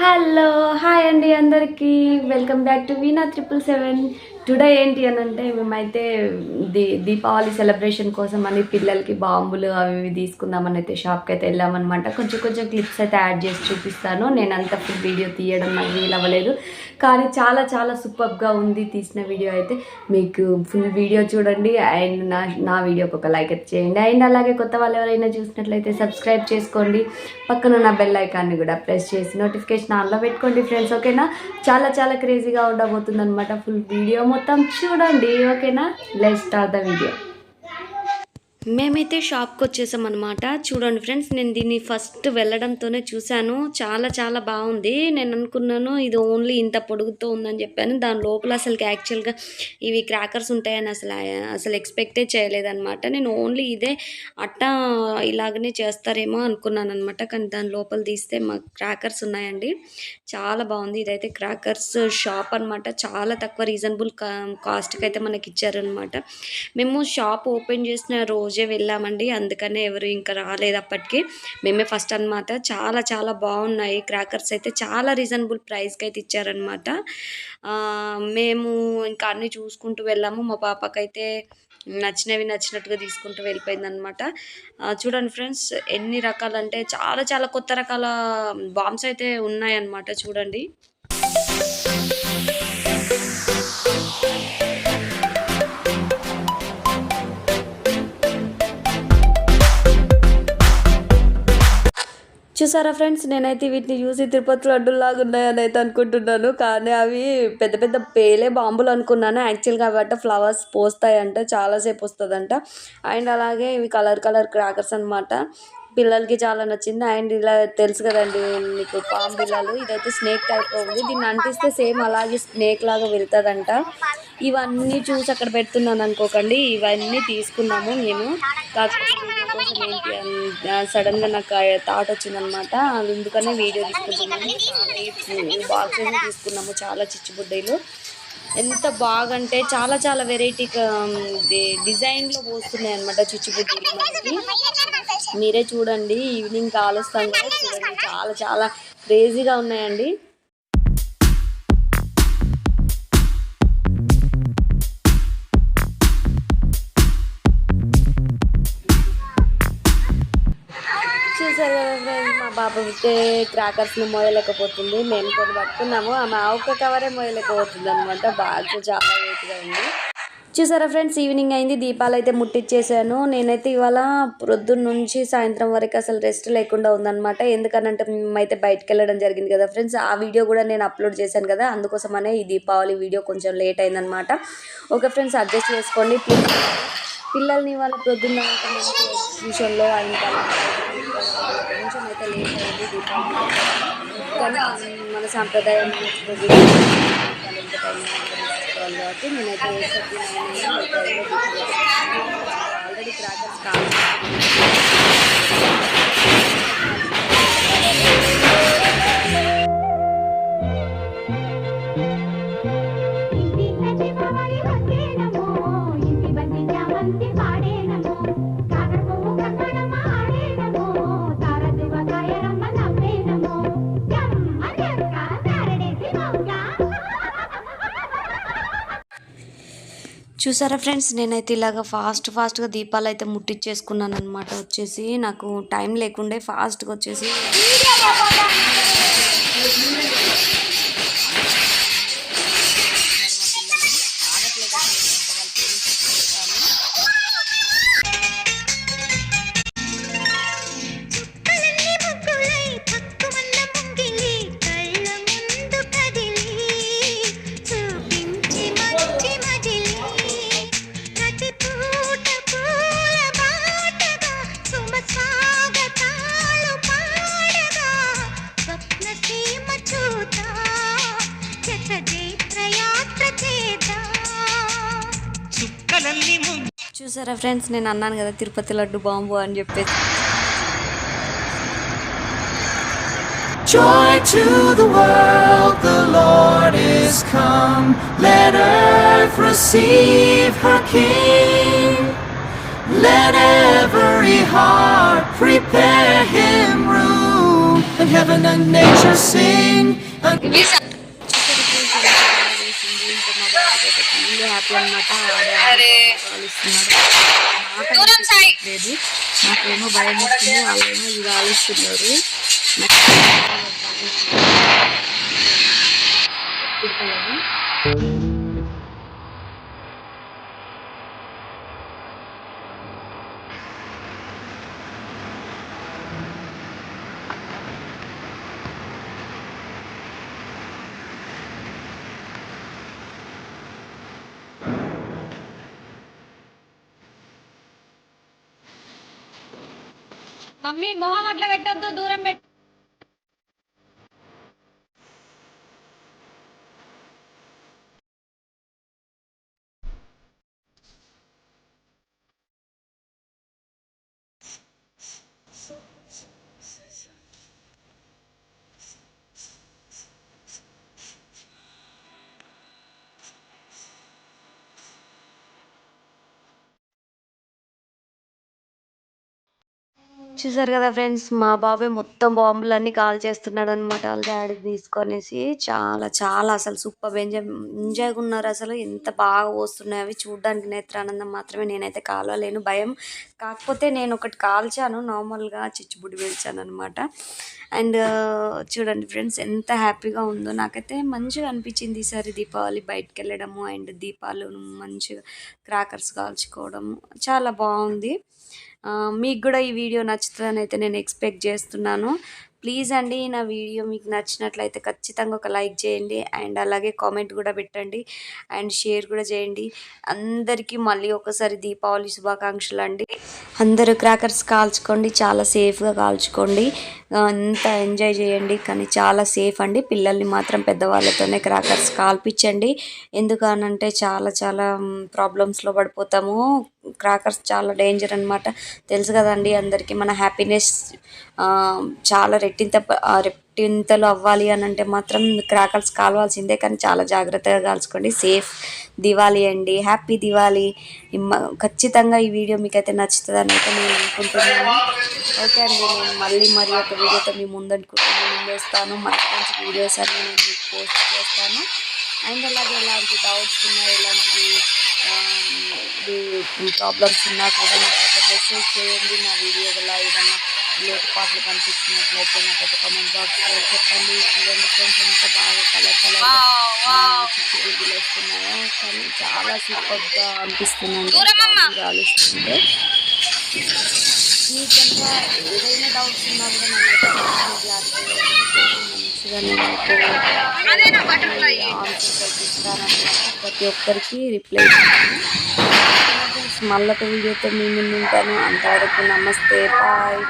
Hello hi అండి అందరికీ. Welcome back to Veena triple seven today ఏంటి అని అంటే మేమైతే దీ దీపావళి సెలబ్రేషన్ కోసం అని పిల్లలకి బాంబులు అవి ఇవి తీసుకుందామని అయితే షాప్కి అయితే వెళ్ళామన్నమాట. కొంచెం కొంచెం క్లిప్స్ అయితే యాడ్ చేసి చూపిస్తాను. నేను అంత ఫుల్ వీడియో తీయడం నాకు వీలు అవ్వలేదు. కానీ చాలా చాలా సూపర్గా ఉంది తీసిన వీడియో అయితే. మీకు ఫుల్ వీడియో చూడండి. అండ్ నా నా వీడియోకి ఒక లైక్ అయితే చేయండి. అండ్ అలాగే కొత్త వాళ్ళు ఎవరైనా చూసినట్లయితే సబ్స్క్రైబ్ చేసుకోండి. పక్కన నా బెల్ ఐకాన్ని కూడా ప్రెస్ చేసి నోటిఫికేషన్ ఆన్లో పెట్టుకోండి ఫ్రెండ్స్. ఓకేనా? చాలా చాలా క్రేజీగా ఉండబోతుంది అనమాట ఫుల్ వీడియో. మొత్తం చూడండి ఓకేనా? లెట్ స్టార్ట్ ద వీడియో మేమైతే షాప్కి వచ్చేసాం అనమాట చూడండి ఫ్రెండ్స్ నేను దీన్ని ఫస్ట్ వెళ్ళడంతోనే చూశాను. చాలా చాలా బాగుంది. నేను అనుకున్నాను ఇది ఓన్లీ ఇంత పొడుగుతో ఉందని చెప్పాను. దాని లోపల అసలు యాక్చువల్గా ఇవి క్రాకర్స్ ఉంటాయని అసలు అసలు ఎక్స్పెక్టే చేయలేదన్నమాట. నేను ఓన్లీ ఇదే అట్ట ఇలాగనే చేస్తారేమో అనుకున్నాను అనమాట కానీ దాని లోపల తీస్తే మా క్రాకర్స్ ఉన్నాయండి. చాలా బాగుంది. ఇదైతే క్రాకర్స్ షాప్ అనమాట చాలా తక్కువ రీజనబుల్ కాస్ట్కి అయితే మనకి ఇచ్చారనమాట మేము షాప్ ఓపెన్ చేసిన రోజు వెళ్ళామండి. అందుకనే ఎవరు ఇంకా రాలేదు అప్పటికి. మేమే ఫస్ట్ అనమాట చాలా చాలా బాగున్నాయి. క్రాకర్స్ అయితే చాలా రీజనబుల్ ప్రైస్కి అయితే ఇచ్చారనమాట మేము ఇంకా అన్నీ చూసుకుంటూ వెళ్ళాము. మా పాపకైతే నచ్చినవి నచ్చినట్టుగా తీసుకుంటూ వెళ్ళిపోయింది అనమాట చూడండి ఫ్రెండ్స్ ఎన్ని రకాలంటే చాలా చాలా కొత్త రకాల బాంబ్స్ అయితే ఉన్నాయన్నమాట. చూడండి. చూసారా ఫ్రెండ్స్? నేనైతే వీటిని చూసి తిరుపతి లడ్డులాగా ఉన్నాయని అయితే అనుకుంటున్నాను. కానీ అవి పెద్ద పెద్ద పేలే బాంబులు అనుకున్నాను. యాక్చువల్గా అవి అంటే ఫ్లవర్స్ పోస్తాయంట చాలాసేపు వస్తుందంట. అండ్ అలాగే ఇవి కలర్ కలర్ క్రాకర్స్ అనమాట పిల్లలకి చాలా నచ్చింది. అండ్ ఇలా తెలుసు కదండి మీకు పాము పిల్లలు ఇదైతే స్నేక్ టైప్ ఉంది. దీన్ని అంటిస్తే సేమ్ అలాగే స్నేక్ లాగా వెళ్తుందంట. ఇవన్నీ చూసి అక్కడ పెడుతున్నాను అనుకోకండి. ఇవన్నీ తీసుకున్నాము మేము కాకపోతే ఏంటి సడన్గా నాకు థాట్ వచ్చిందనమాట. అందుకనే వీడియో తీసుకుంటున్నాము బాక్సెస్ తీసుకున్నాము. చాలా చిచ్చుబుడ్డీలు. ఎంత బాగంటే చాలా చాలా వెరైటీ డిజైన్లో పోస్తున్నాయి అనమాట చిచ్చుబుడ్డీలు మనకి మీరే చూడండి ఈవినింగ్ కాలుస్తాం కదా చూడండి. చాలా చాలా క్రేజీగా ఉన్నాయండి. చూసారు కదా ఫ్రెండ్స్ మా బాబు అయితే క్రాకర్స్ని మోయలేకపోతుంది. మేము కొన్ని పట్టుకున్నాము. ఆమె ఒక్క కవరే మోయలేకపోతుంది అనమాట బాగా చాలా వెయిట్గా ఉంది. చూసారా ఫ్రెండ్స్ ఈవినింగ్ అయింది. దీపాలు అయితే ముట్టించేసాను నేనైతే ఇవాళ ప్రొద్దున్న నుంచి సాయంత్రం వరకు అసలు రెస్ట్ లేకుండా ఉందన్నమాట. ఎందుకనంటే మేమైతే బయటకు వెళ్ళడం జరిగింది కదా ఫ్రెండ్స్ ఆ వీడియో కూడా నేను అప్లోడ్ చేశాను కదా. అందుకోసమనే ఈ దీపావళి వీడియో కొంచెం లేట్ అయిందనమాట ఓకే ఫ్రెండ్స్ అడ్జస్ట్ చేసుకోండి. పిల్లల్ని ఇవాళ ప్రొద్దున్న విషయంలో అయిన తర్వాత అయితే లేట్ అయింది దీపావళి కానీ మన సాంప్రదాయం కాబట్టి నేనైతే ఆల్రెడీ క్రాకర్స్ కావాలి. చూసారా ఫ్రెండ్స్? నేనైతే ఇలాగ ఫాస్ట్ ఫాస్ట్గా దీపాలు అయితే ముట్టించేసుకున్నాను అనమాట వచ్చేసి నాకు టైం లేకుండే ఫాస్ట్గా వచ్చేసి చూసారా ఫ్రెండ్స్ నేను అన్నాను కదా తిరుపతి లడ్డు బాంబు అని చెప్పేసి Joy to the world, the Lord is come. Let earth receive her King. Let every heart prepare him room. and heaven and nature sing. And happy అనమాట లేదు నాకేమో భయం వస్తుంది వాళ్ళేమో ఇది కాలుస్తున్నారు నాకు మమ్మీ మొహం అట్లా పెట్టద్దు దూరం పెట్టు. చూసారు కదా ఫ్రెండ్స్ మా బాబాయ్ మొత్తం బాంబులన్నీ కాల్ చేస్తున్నాడు అనమాట వాళ్ళ డాడీ తీసుకొనేసి. చాలా చాలా అసలు సూపర్ ఎంజాయ్ ఎంజాయ్గా ఉన్నారు అసలు. ఎంత బాగా వస్తున్నాయి అవి చూడడానికి నేత్రానందం మాత్రమే నేనైతే కాలలేను భయం. కాకపోతే నేను ఒకటి కాల్చాను నార్మల్గా చిచ్చుబుడి పేల్చాను అనమాట అండ్ చూడండి ఫ్రెండ్స్ ఎంత హ్యాపీగా ఉందో. నాకైతే మంచిగా అనిపించింది ఈసారి దీపావళి బయటకు వెళ్ళడము అండ్ దీపాలు మంచిగా క్రాకర్స్ కాల్చుకోవడము. చాలా బాగుంది. మీకు కూడా ఈ వీడియో నచ్చుతుందని అయితే నేను ఎక్స్పెక్ట్ చేస్తున్నాను. ప్లీజ్ అండి నా వీడియో మీకు నచ్చినట్లయితే ఖచ్చితంగా ఒక లైక్ చేయండి అండ్ అలాగే కామెంట్ కూడా పెట్టండి అండ్ షేర్ కూడా చేయండి. అందరికీ మళ్ళీ ఒకసారి దీపావళి శుభాకాంక్షలు అండి అందరూ క్రాకర్స్ కాల్చుకోండి చాలా సేఫ్గా కాల్చుకోండి. అంత ఎంజాయ్ చేయండి కానీ చాలా సేఫ్ అండి. పిల్లల్ని మాత్రం పెద్దవాళ్ళతోనే క్రాకర్స్ కాల్పించండి. ఎందుకనంటే చాలా చాలా ప్రాబ్లమ్స్లో పడిపోతాము. క్రాకర్స్ చాలా డేంజర్ అనమాట తెలుసు కదండి అందరికీ మన హ్యాపీనెస్ చాలా రెట్టింత ఆ, అవ్వాలి అని అంటే మాత్రం క్రాకర్స్ కాలవాల్సిందే కానీ చాలా జాగ్రత్తగా కాల్చుకోండి. సేఫ్ దివాళీ అండి. హ్యాపీ దివాళీ. ఖచ్చితంగా ఈ వీడియో మీకు అయితే నచ్చుతుందని అయితే నేను అనుకుంటున్నాను. ఓకే అండి నేను మళ్ళీ మరి ఒక వీడియోతో మీ ముందనుకుంటున్నాను ముందేస్తాను మంచి మంచి వీడియోస్ అన్నీ నేను మీకు పోస్ట్ చేస్తాను. అండ్ అలాగే ఎలాంటి డౌట్స్ ఉన్నా ఎలాంటి ప్రాబ్లమ్స్ ఉన్నా కూడా నాకు మెసేజ్ చేయండి. నా వీడియో ఎలా ఏదన్నా లోటుపాట్లు కనిపించినట్లయితే నాకైతే కామెంట్ బాక్స్లో చెప్పండి చూడండి ఫ్రెండ్స్ ఎంత బాగా కలర్ కలర్ చిచ్చు గుడ్డులు వస్తున్నాయో కానీ చాలా సూపర్గా అనిపిస్తుందండి కాలుస్తుంటే మీకు కనుక ఏదైనా డౌట్స్ ఉన్నా కూడా నన్నైతే మంచిగా నేను ఆన్సర్ ఇస్తానన్నమాట ప్రతి ఒక్కరికి రిప్లై ఇస్తాను మళ్ళొక వీడియోతో మీ ముందు ఉంటాను అంతవరకు నమస్తే బాయ్.